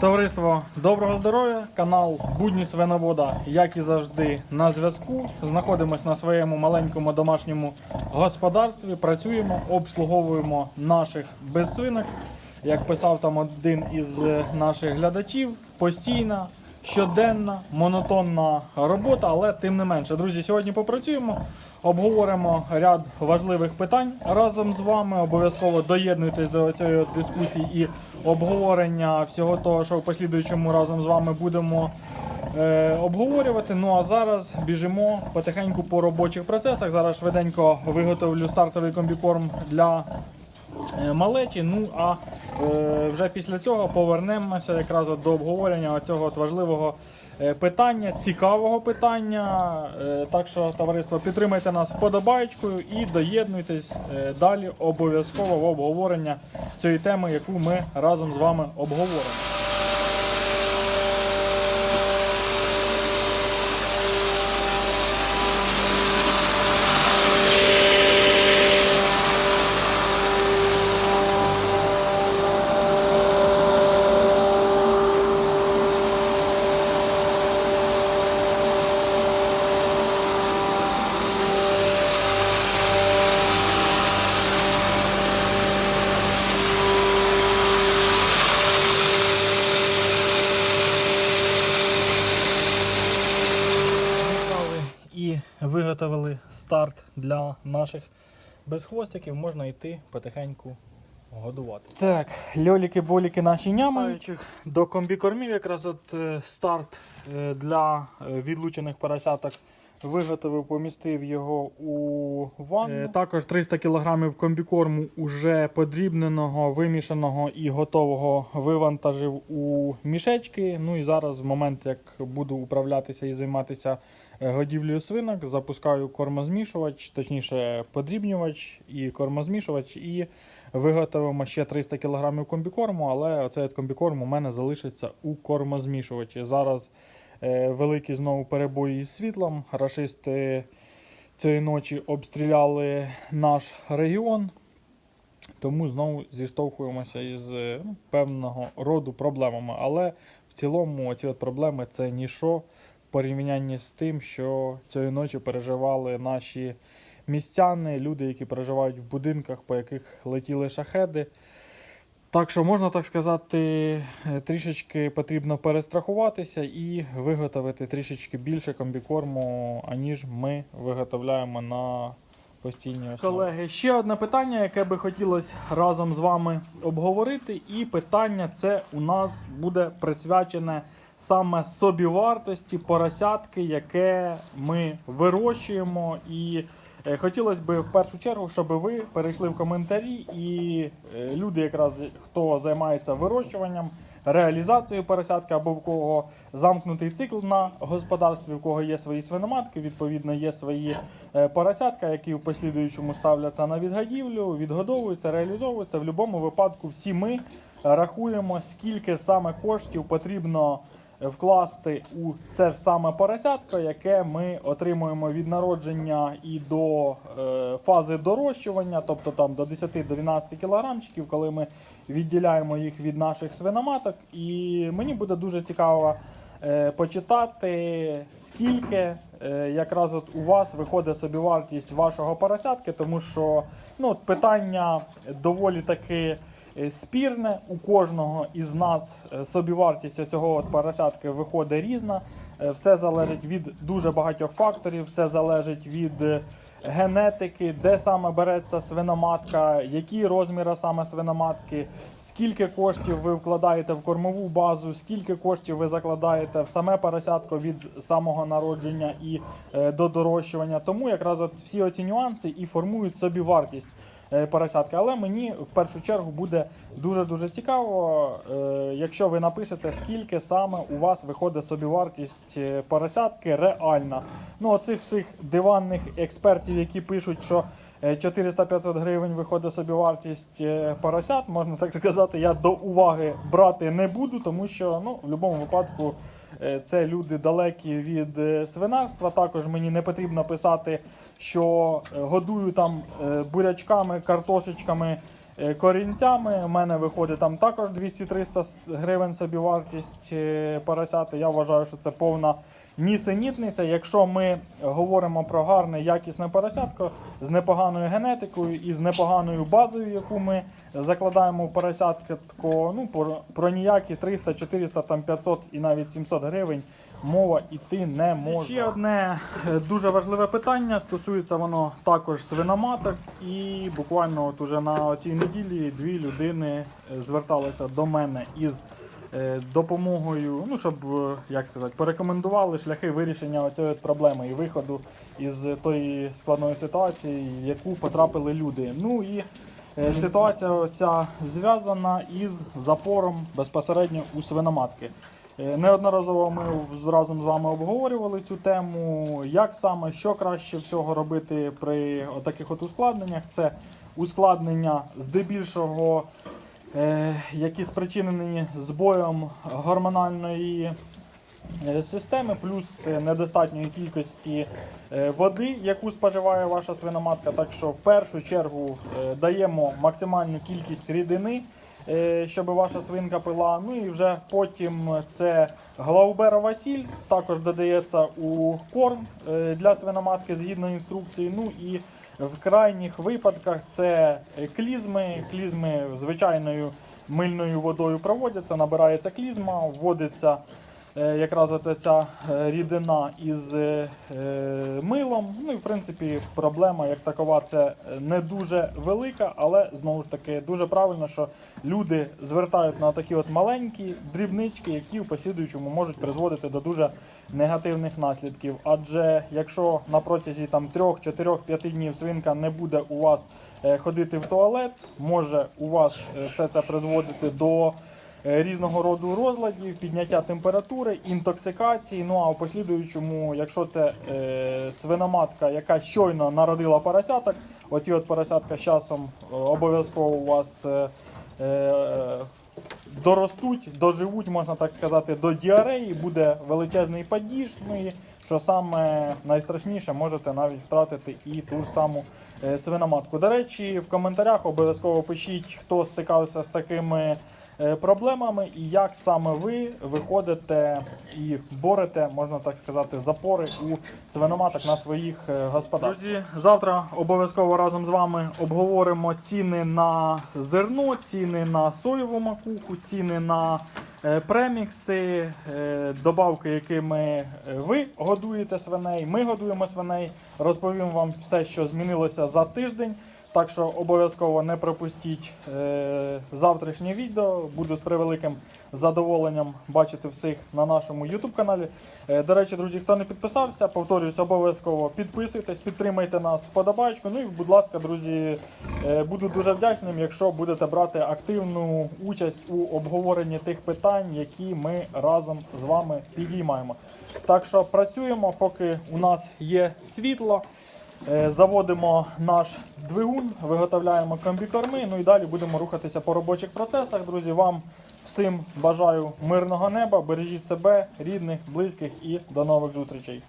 Товариство доброго здоров'я, канал Будні Свиновода, як і завжди, на зв'язку. Знаходимось на своєму маленькому домашньому господарстві. Працюємо, обслуговуємо наших безсвинок. Як писав там один із е, наших глядачів, постійна, щоденна, монотонна робота, але тим не менше. Друзі, сьогодні попрацюємо. Обговоримо ряд важливих питань разом з вами. Обов'язково доєднуйтесь до цієї дискусії і обговорення всього того, що в послідуючому разом з вами будемо е, обговорювати. Ну а зараз біжимо потихеньку по робочих процесах. Зараз швиденько виготовлю стартовий комбікорм для е, малечі. Ну а е, вже після цього повернемося якраз до обговорення цього важливого питання, цікавого питання. Е, Так що, товариство, підтримайте нас вподобайкою і доєднуйтесь е, далі обов'язково в обговорення цієї теми, яку ми разом з вами обговоримо. Зібрали і виготовили старт для наших безхвостиків. Можна йти потихеньку годувати. Так, льоліки-боліки наші нямаючих. До комбікормів якраз от е, старт е, для е, відлучених поросяток. Виготовив, помістив його у ванну. Також 300 кг комбікорму уже подрібненого, вимішаного і готового вивантажив у мішечки. Ну і зараз, в момент, як буду управлятися і займатися е, годівлею свинок, запускаю кормозмішувач, точніше подрібнювач і кормозмішувач, і виготовимо ще 300 кг комбікорму, але оцей комбікорм у мене залишиться у кормозмішувачі. Зараз е, великі знову перебої із світлом. Рашисти цієї ночі обстріляли наш регіон. Тому знову зіштовхуємося із е, ну, певного роду проблемами. Але в цілому ці от проблеми це ніщо порівнянні з тим, що цієї ночі переживали наші містяни, люди, які проживають в будинках, по яких летіли шахеди. Так що, можна так сказати, е, трішечки потрібно перестрахуватися і виготовити трішечки більше комбікорму, аніж ми виготовляємо на постійній основі. Колеги, ще одне питання, яке би хотілося разом з вами обговорити. І питання це у нас буде присвячене саме собівартості поросятки, яке ми вирощуємо. І е, хотілося б в першу чергу, щоб ви перейшли в коментарі, і е, люди, якраз хто займається вирощуванням, реалізацією поросятки, або в кого замкнутий цикл на господарстві, в кого є свої свиноматки, відповідно, є свої е, поросятка, які в послідуючому ставляться на відгадівлю, відгодовуються, реалізовуються. В будь-якому випадку всі ми рахуємо, скільки саме коштів потрібно вкласти у це ж саме поросятко, яке ми отримуємо від народження і до е, фази дорощування, тобто там до 10-12 кілограмчиків, коли ми відділяємо їх від наших свиноматок. І мені буде дуже цікаво е, почитати, скільки е, якраз от у вас виходить собівартість вашого поросятки, тому що ну, питання доволі таки спірне. У кожного із нас е, собівартість цього от поросятки виходить різна. Е, Все залежить від дуже багатьох факторів, все залежить від е, генетики, де саме береться свиноматка, які розміри саме свиноматки, скільки коштів ви вкладаєте в кормову базу, скільки коштів ви закладаєте в саме поросятко від самого народження і е, до дорощування. Тому якраз от всі оці нюанси і формують собі вартість е, поросятки. Але мені в першу чергу буде дуже дуже цікаво, е, якщо ви напишете, скільки саме у вас виходить собівартість е, поросятки реальна. Ну, оцих всіх диванних експертів, які пишуть, що е, 400-500 гривень виходить собівартість е, поросят, можна так сказати, я до уваги брати не буду, тому що ну, в будь-якому випадку. Е, Це люди далекі від е, свинарства. Також мені не потрібно писати, що е, годую там бурячками, картошечками корінцями. У мене виходить там також 200-300 гривень собівартість вартість поросяти. Я вважаю, що це повна нісенітниця. Якщо ми говоримо про гарне, якісне поросятко з непоганою генетикою і з непоганою базою, яку ми закладаємо в поросятко, ну про, про ніякі 300, 400, там 500 і навіть 700 гривень мова йти не може. Ще одне е, дуже важливе питання стосується воно також свиноматок. І буквально от уже на цій неділі дві людини е, зверталися до мене із допомогою, ну щоб е, як сказати, порекомендували шляхи вирішення цієї проблеми і виходу із тої складної ситуації, в яку потрапили люди. Ну і е, ситуація ця зв'язана із запором безпосередньо у свиноматки. Е, Неодноразово ми разом з вами обговорювали цю тему. Як саме, що краще всього робити при таких от ускладненнях? Це ускладнення здебільшого, е, які спричинені збоєм гормональної е, системи, плюс е, недостатньої кількості е, води, яку споживає ваша свиноматка. Так що в першу чергу е, даємо максимальну кількість рідини, е, щоб ваша свинка пила. Ну і вже потім це глауберова сіль, також додається у корм е, для свиноматки згідно інструкції. Ну і в крайніх випадках це клізми. Клізми звичайною мильною водою проводяться, набирається клізма, вводиться якраз от ця е, рідина із е, е, милом. Ну і в принципі проблема як такова це е, не дуже велика, але знову ж таки дуже правильно, що люди звертають на такі от маленькі дрібнички, які в послідуючому можуть призводити до дуже негативних наслідків. Адже якщо на протязі там 3, 4, 5 днів свинка не буде у вас е, ходити в туалет, може у вас е, все це призводити до е, різного роду розладів, підняття температури, інтоксикації. Ну а в послідуючому, якщо це е, свиноматка, яка щойно народила поросяток, оці от поросятка з часом е, обов'язково у вас. Е, е, Доростуть, доживуть, можна так сказати, до діареї, буде величезний падіж. Ну і що саме найстрашніше, можете навіть втратити і ту ж саму е, свиноматку. До речі, в коментарях обов'язково пишіть, хто стикався з такими е, проблемами і як саме ви виходите і борете, можна так сказати, запори у свиноматок на своїх е, господарствах. Друзі, завтра обов'язково разом з вами обговоримо ціни на зерно, ціни на соєву макуху, ціни на е, премікси, е, добавки, якими е, ви годуєте свиней, ми годуємо свиней. Розповім вам все, що змінилося за тиждень. Так що обов'язково не пропустіть е, завтрашнє відео. Буду з превеликим задоволенням бачити всіх на нашому YouTube каналі. Е, до речі, друзі, хто не підписався, повторююсь, обов'язково підписуйтесь, підтримайте нас вподобайку. Ну і, будь ласка, друзі, е, буду дуже вдячним, якщо будете брати активну участь у обговоренні тих питань, які ми разом з вами підіймаємо. Так що працюємо, поки у нас є світло. Е, Заводимо наш двигун, виготовляємо комбікорми, ну і далі будемо рухатися по робочих процесах. Друзі, вам всім бажаю мирного неба, бережіть себе, рідних, близьких і до нових зустрічей.